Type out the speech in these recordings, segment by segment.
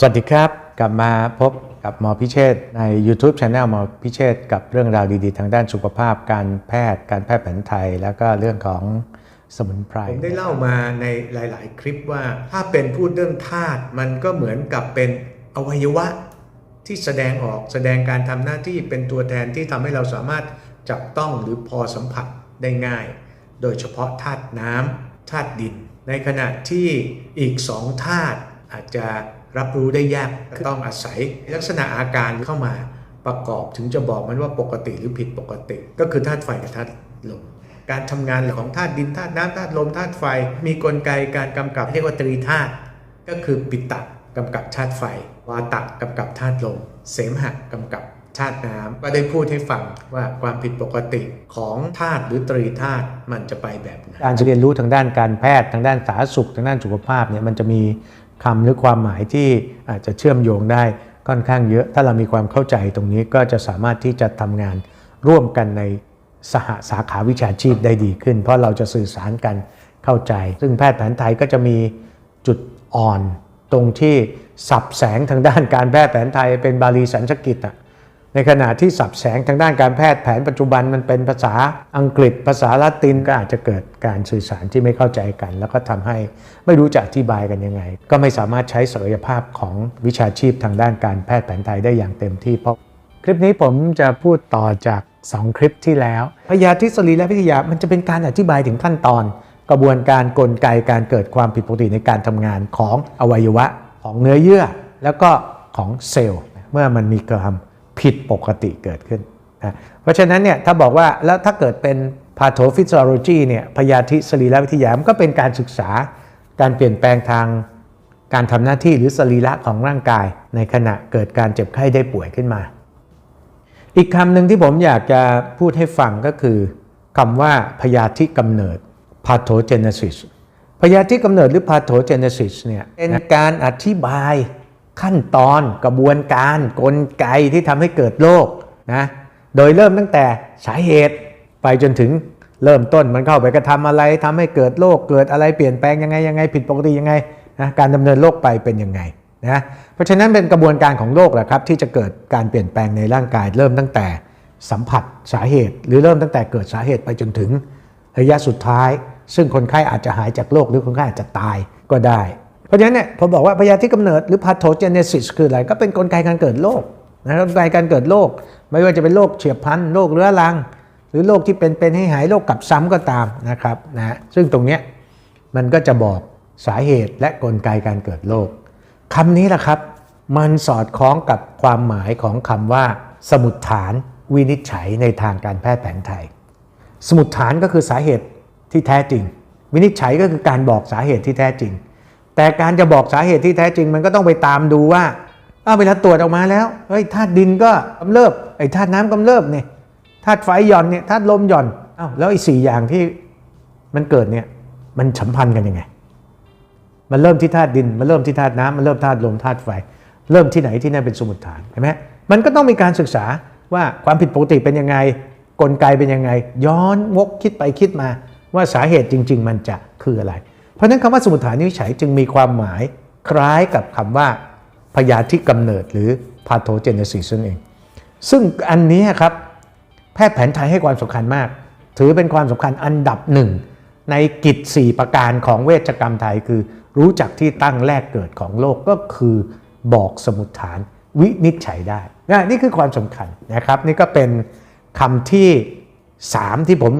สวัสดีครับ กลับมาพบกับหมอพิเชษใน YouTube Channel หมอพิเชษกับเรื่องราวดีๆ ทางด้านสุขภาพการแพทย์ การแพทย์แผนไทย แล้วก็เรื่องของสมุนไพรผมได้เล่ามาในหลาย ๆ คลิปว่า ถ้าเป็นพูดเรื่องธาตุมันก็เหมือนกับเป็นอวัยวะ ที่แสดงออกแสดงการทำหน้าที่เป็นตัวแทนที่ทำให้เราสามารถจับต้องหรือพอสัมผัสได้ง่าย โดยเฉพาะธาตุน้ำธาตุดิน ในขณะที่อีกสองธาตุอาจจะ รับรู้ได้ยากต้องอาศัย ลักษณะอาการเข้ามาประกอบถึงจะบอกมันว่าปกติหรือผิดปกติ ก็คือธาตุไฟกับธาตุลมการทำงานของธาตุดินธาตุน้ำธาตุลมธาตุไฟ มีกลไกการกำกับเรียกว่าตรีธาตุก็คือปิตะกำกับธาตุไฟ วาตะกำกับธาตุลม เสมหะกำกับธาตุน้ำก็ได้พูดให้ฟังว่าความผิดปกติของธาตุหรือตรีธาตุมันจะไปแบบไหนการเรียนรู้ทางด้านการแพทย์ทางด้านสาธารณสุขทางด้านสุขภาพเนี่ยมันจะมี คำหรือความหมายที่อาจจะเชื่อมโยงได้ค่อนข้างเยอะ ถ้าเรามีความเข้าใจตรงนี้ก็จะสามารถที่จะทำงานร่วมกันในสหสาขาวิชาชีพได้ดีขึ้น เพราะเราจะสื่อสารกันเข้าใจ ซึ่งแพทย์แผนไทยก็จะมีจุดอ่อน ตรงที่สับแสงทางด้านการแพทย์แผนไทยเป็นบาลีสันสกิตอะ ในขณะที่สับแสงทางด้านการแพทย์แผนปัจจุบันมันเป็นภาษาอังกฤษ ภาษาละตินก็อาจจะเกิดการสื่อสารที่ไม่เข้าใจกัน แล้วก็ทำให้ไม่รู้จะอธิบายกันยังไง ก็ไม่สามารถใช้ศักยภาพของวิชาชีพทางด้านการแพทย์แผนไทยได้อย่างเต็มที่เพราะคลิปนี้ผมจะพูดต่อจาก 2 คลิปที่แล้ว พยาธิสรีและวิทยามันจะเป็นการอธิบายถึงขั้นตอน กระบวนการกลไกการเกิดความผิดปกติในการทำงานของอวัยวะของเนื้อเยื่อ แล้วก็ของเซลล์เมื่อมันมีความ ผิดปกติเกิดขึ้นนะเพราะฉะนั้นเนี่ยถ้าบอกว่าแล้วถ้าเกิดเป็น pathophysiology เนี่ยพยาธิสรีรวิทยา มันก็เป็นการศึกษาการเปลี่ยนแปลงทางการทำหน้าที่หรือสรีระของร่างกาย ในขณะเกิดการเจ็บไข้ได้ป่วยขึ้นมา อีกคำหนึ่งที่ผมอยากจะพูดให้ฟังก็คือคำว่าพยาธิกำเนิด pathogenesis พยาธิกำเนิดหรือ pathogenesis เนี่ยเป็นการอธิบาย ขั้นตอนกระบวนการกลไกที่ทำให้เกิดโรคนะโดยเริ่มตั้งแต่สาเหตุไปจนถึงเริ่มต้นมันเข้าไปกระทำอะไรทำให้เกิดโรคเกิดอะไรเปลี่ยนแปลงยังไงยังไงผิดปกติยังไงนะการดำเนินโรคไปเป็นยังไงนะเพราะฉะนั้นเป็นกระบวนการของโรคแหละครับที่จะเกิดการเปลี่ยนแปลงในร่างกายเริ่มตั้งแต่สัมผัสสาเหตุ หรือเริ่มตั้งแต่เกิดสาเหตุไปจนถึงระยะสุดท้าย ซึ่งคนไข้อาจจะหายจากโรคหรือคนไข้อาจจะตายก็ได้ เพราะฉะนั้นเนี่ยผมบอกว่าพยาธิกำเนิดหรือ pathogenesis คืออะไรก็เป็นกลไกการเกิดโรคนะกลไกการเกิดโรคไม่ว่าจะเป็นโรคเฉียบพลันโรคเรื้อรัง หรือโรคที่เป็นเป็นให้หายโรคกลับซ้ำก็ตามนะครับนะซึ่งตรงเนี้ยมันก็จะบอกสาเหตุและกลไกการเกิดโรคคำนี้แหละครับ มันสอดคล้องกับความหมายของคำว่า สมุดฐานวินิจฉัยในทางการแพทย์แผนไทย สมุดฐานก็คือสาเหตุที่แท้จริง วินิจฉัยก็คือการบอกสาเหตุที่แท้จริง แต่การจะบอกสาเหตุที่แท้จริงมันก็ต้องไปตามดูว่าเอาเวลาตรวจออกมาแล้วเฮ้ยธาตุดินก็กำเริบไอ้ธาตุน้ำกำเริบเนี่ยธาตุไฟหย่อนเนี่ยธาตุลมหย่อนอ้าวแล้วไอ้สี่อย่างที่มันเกิดเนี่ยมันสัมพันธ์กันยังไง มันเริ่มที่ธาตุดิน มันเริ่มที่ธาตุน้ำมันเริ่มธาตุลมธาตุไฟ เริ่มที่ไหนที่นั่นเป็นสมุดฐานเห็นไหมมันก็ต้องมีการศึกษาว่าความผิดปกติเป็นยังไงกลไกเป็นยังไง ย้อนวกคิดไปคิดมาว่าสาเหตุจริง ๆ มันจะคืออะไร เพราะนั้นคำว่าสมุดฐานวิจัยจึงมีความหมายคล้ายกับคำว่าพยาธิกำเนิดหรือ pathogenesis นั่นเอง ซึ่งอันนี้ครับแพทย์แผนไทยให้ความสำคัญมาก ถือเป็นความสำคัญอันดับหนึ่งในกิจ 4 ประการของเวชกรรมไทยคือรู้จักที่ตั้งแรกเกิดของโลกก็คือบอกสมุดฐานวินิจฉัยได้นะนี่คือความสำคัญนะครับ นี่ก็เป็นคำที่ 3 ที่ผม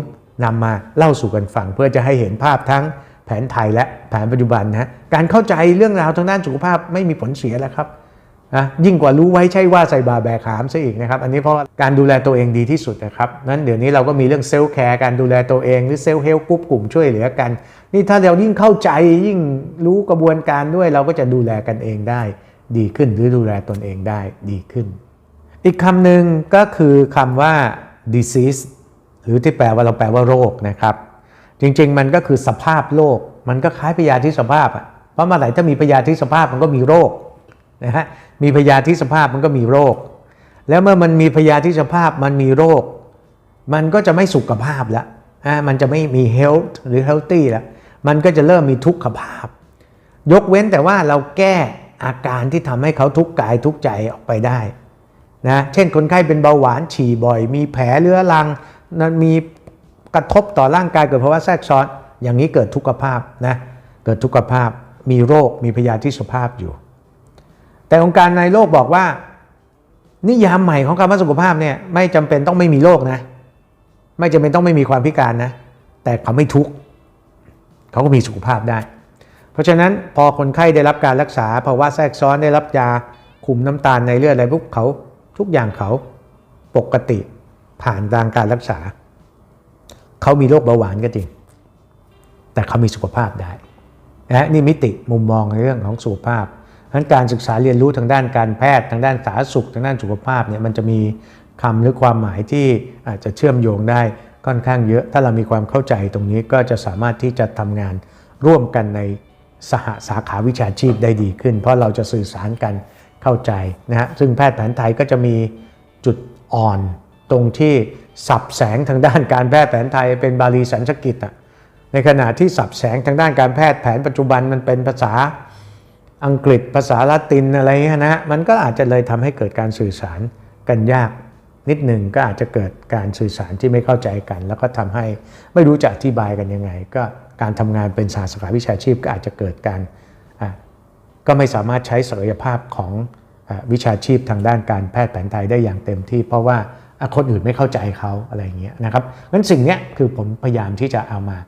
นำมาเล่าสู่กันฟัง เพื่อจะให้เห็นภาพทั้ง แผนไทยและแผนปัจจุบันนะการเข้าใจเรื่องราวทางด้านสุขภาพไม่มีผลเสียแล้วครับนะยิ่งกว่ารู้ไว้ใช่ว่าใส่บาแบกหามซะอีกนะครับ อันนี้เพราะการดูแลตัวเองดีที่สุดนะครับนั้นเดี๋ยวนี้เราก็มีเรื่องเซลล์แคร์การดูแลตัวเองหรือเซลล์เฮลท์กรุ๊ปกลุ่มช่วยเหลือกัน นี่ถ้าเรายิ่งเข้าใจยิ่งรู้กระบวนการด้วยเราก็จะดูแลกันเองได้ดีขึ้นหรือดูแลตนเองได้ดีขึ้น อีกคำหนึ่งก็คือคำว่า disease หรือที่แปลว่าเราแปลว่าโรคนะครับ จริง ๆ มันก็คือสภาพโรคมันก็คล้ายพยาธิสภาพอะเพราะมื่อไหร่ถ้ามีพยาธิสภาพมันก็มีโรคนะฮะมีพยาธิสภาพมันก็มีโรค แล้วเมื่อมันมีพยาธิสภาพมันมีโรค มันก็จะไม่สุขภาพแล้วอ่ามันจะไม่มี health หรือ healthy แล้วมันก็จะเริ่มมีทุกขภาพ ยกเว้นแต่ว่าเราแก้อาการที่ทำให้เขาทุกข์กายทุกข์ใจออกไปได้นะเช่นคนไข้เป็นเบาหวานฉี่บ่อย มีแผลเรื้อรังนั้นมี กระทบต่อร่างกายเกิดภาวะแทรกซ้อน อย่างนี้เกิดทุกขภาพนะเกิดทุกขภาพมีโรคมีพยาธิสุภาพอยู่ แต่องค์การในโลกบอกว่า นิยามใหม่ของคำว่าสุขภาพเนี่ยไม่จำเป็นต้องไม่มีโรคนะ ไม่จำเป็นต้องไม่มีความพิการนะ แต่เขาไม่ทุกข์เขาก็มีสุขภาพได้ เพราะฉะนั้นพอคนไข้ได้รับการรักษาภาวะแทรกซ้อนได้รับยาคุมน้ำตาลในเลือดอะไรพวกเขาทุกอย่างเขาปกติผ่านทางการรักษา เขามีโรคเบาหวานก็จริง แต่เขามีสุขภาพได้นะนี่มิติมุมมองในเรื่องของสุขภาพฉะนั้นการศึกษาเรียนรู้ทางด้านการแพทย์ ทางด้านสาธารณสุข ทางด้านสุขภาพเนี่ยมันจะมีคำหรือความหมายที่อาจจะเชื่อมโยงได้ค่อนข้างเยอะ ถ้าเรามีความเข้าใจตรงนี้ก็จะสามารถที่จะทำงานร่วมกันในสหสาขาวิชาชีพได้ดีขึ้น เพราะเราจะสื่อสารกันเข้าใจนะฮะซึ่งแพทย์แผนไทยก็จะมีจุดอ่อน ตรงที่สับแสงทางด้านการแพทย์แผนไทยเป็นบาลีสันสกฤตอะในขณะที่สับแสงทางด้านการแพทย์แผนปัจจุบันมันเป็นภาษาอังกฤษภาษาละตินอะไรเงี้ยนะฮะมันก็อาจจะเลยทำให้เกิดการสื่อสารกันยากนิดหนึ่งก็อาจจะเกิดการสื่อสารที่ไม่เข้าใจกัน แล้วก็ทำให้ไม่รู้จะอธิบายกันยังไง ก็การทำงานเป็นสาขาวิชาชีพก็อาจจะเกิดการก็ไม่สามารถใช้ศักยภาพของอวิชาชีพทางด้านการแพทย์แผนไทยได้อย่างเต็มที่ เพราะว่า คนอื่นไม่เข้าใจเขาอะไรอย่างเงี้ยนะครับงั้นสิ่งเนี้ยคือผมพยายามที่จะเอามา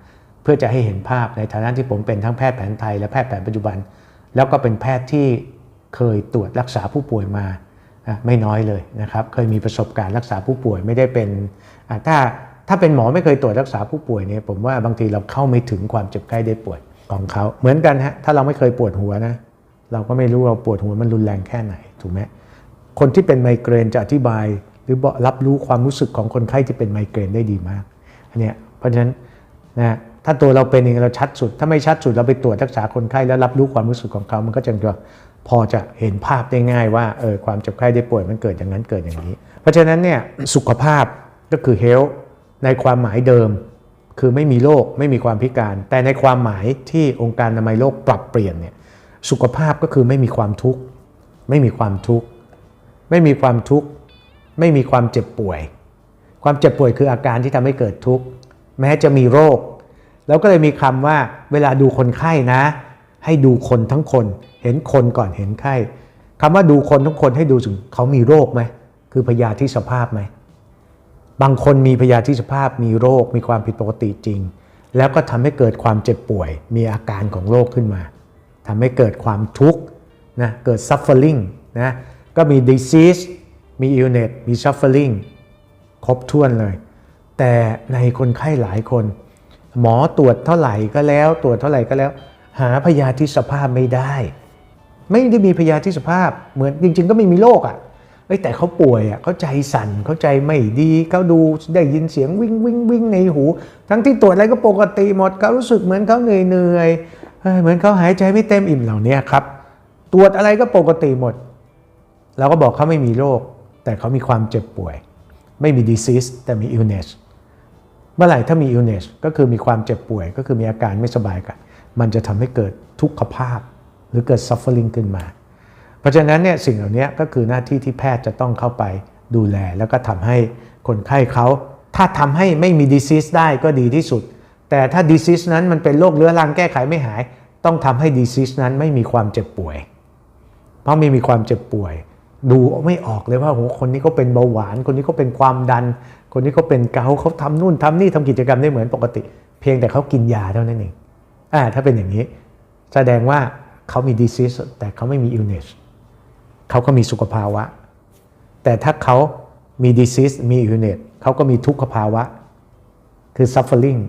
เพื่อจะให้เห็นภาพในฐานะที่ผมเป็นทั้งแพทย์แผนไทยและแพทย์แผนปัจจุบัน แล้วก็เป็นแพทย์ที่เคยตรวจรักษาผู้ป่วยมาไม่น้อยเลยนะครับ เคยมีประสบการณ์รักษาผู้ป่วยไม่ได้เป็นถ้าถ้าเป็นหมอไม่เคยตรวจรักษาผู้ป่วยเนี่ยผมว่าบางทีเราเข้าไม่ถึงความเจ็บไข้ได้ป่วยของเขาเหมือนกันฮะถ้าเราไม่เคยปวดหัวนะเราก็ไม่รู้เราปวดหัวมันรุนแรงแค่ไหนถูกไหมคนที่เป็นไมเกรนจะอธิบาย รือบอกรับรู้ความรู้สึกของคนไข้ที่เป็นไมเกรนได้ดีมากอันเนี้ยเพราะฉะนั้นนะถ้าตัวเราเป็นเองเราชัดสุด ถ้าไม่ชัดสุดเราไปตรวจรักษาคนไข้แล้วรับรู้ความรู้สึกของเขามันก็จะพอจะเห็นภาพได้ง่ายว่าเออความเจ็บไข้ได้ป่วยมันเกิดอย่างนั้นเกิดอย่างนี้ เพราะฉะนั้นเนี่ยสุขภาพก็คือ health ในความหมายเดิม คือไม่มีโรคไม่มีความพิการ แต่ในความหมายที่องค์การอนามัยโลกปรับเปลี่ยนเนี่ยสุขภาพก็คือไม่มีความทุกข์ไม่มีความทุกข์ไม่มีความทุกข์ ไม่มีความเจ็บป่วย ความเจ็บป่วยคืออาการที่ทำให้เกิดทุกข์แม้จะมีโรค แล้วก็เลยมีคำว่าเวลาดูคนไข้นะ ให้ดูคนทั้งคน เห็นคนก่อนเห็นไข้คำว่าดูคนทั้งคนให้ดูถึงเขามีโรคไหมคือพยาธิสภาพไหมบางคนมีพยาธิสภาพมีโรคมีความผิดปกติจริง แล้วก็ทำให้เกิดความเจ็บป่วย มีอาการของโรคขึ้นมาทำให้เกิดความทุกข์นะเกิด suffering นะก็มี disease มี illness มี suffering ครบถ้วนเลย แต่ในคนไข้หลายคน หมอตรวจเท่าไหร่ก็แล้ว ตรวจเท่าไหร่ก็แล้ว หาพยาธิสภาพไม่ได้ ไม่ได้มีพยาธิสภาพเหมือนจริง ๆ ก็ไม่มีโรคอะแต่เขาป่วยอะเขาใจสั่นเขาใจไม่ดีเขาดูได้ยินเสียงวิ่งวิ่งวิ่งในหู ทั้งที่ตรวจอะไรก็ปกติหมดเขารู้สึกเหมือนเขาเหนื่อยเหนื่อยเหมือนเขาหายใจไม่เต็มอิ่มเหล่านี้ครับ ตรวจอะไรก็ปกติหมดเราก็บอกเขาไม่มีโรค แต่เขามีความเจ็บป่วย ไม่มี disease แต่มี illness เมื่อไหร่ถ้ามี illness ก็คือมีความเจ็บป่วย ก็คือมีอาการไม่สบายกัน มันจะทำให้เกิดทุกขภาพ หรือเกิด suffering ขึ้นมา เพราะฉะนั้นเนี่ยสิ่งเหล่านี้ก็คือหน้าที่ที่แพทย์จะต้องเข้าไปดูแล แล้วก็ทำให้คนไข้เขา ถ้าทำให้ไม่มี disease ได้ก็ดีที่สุด แต่ถ้า disease นั้นมันเป็นโรคเรื้อรังแก้ไขไม่หาย ต้องทำให้ disease นั้นไม่มีความเจ็บป่วย เพราะไม่มีความเจ็บป่วย ดูไม่ออกเลยว่าโหคนนี้ก็เป็นเบาหวาน คนนี้ก็เป็นความดัน คนนี้ก็เป็นเกาเขาทำนู่นทำนี่ทำกิจกรรมได้เหมือนปกติ เพียงแต่เขากินยาเท่านั้นเองอ่าถ้าเป็นอย่างนี้ แสดงว่าเขามี disease แต่เขาไม่มี illness เขาก็มีสุขภาวะ แต่ถ้าเขามี disease มี illness เขาก็มีทุกขภาวะ คือ suffering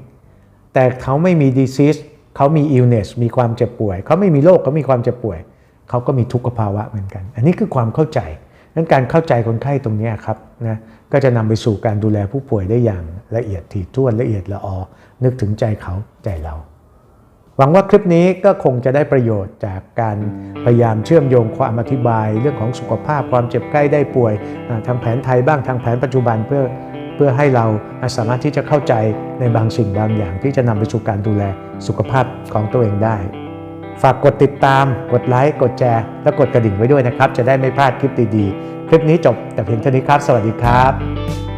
แต่เขาไม่มี disease เขามี illness มีความเจ็บป่วย เขาไม่มีโรคเขามีความเจ็บป่วย เขาก็มีทุกขภาวะเหมือนกัน อันนี้คือความเข้าใจนั้นการเข้าใจคนไข้ตรงนี้ครับนะก็จะนำไปสู่การดูแลผู้ป่วยได้อย่างละเอียดถี่ถ้วนละเอียดละออ นึกถึงใจเขาใจเรา หวังว่าคลิปนี้ก็คงจะได้ประโยชน์จากการพยายามเชื่อมโยงความอธิบาย เรื่องของสุขภาพความเจ็บไข้ได้ป่วยทางแผนไทยบ้างทางแผนปัจจุบันเพื่อเพื่อให้เราสามารถที่จะเข้าใจในบางสิ่งบางอย่าง ที่จะนำไปสู่การดูแลสุขภาพของตัวเองได้ ฝากกดติดตาม กดไลค์ กดแชร์ และกดกระดิ่งไว้ด้วยนะครับ จะได้ไม่พลาดคลิปดีๆ คลิปนี้จบแต่เพียงเท่านี้ครับ สวัสดีครับ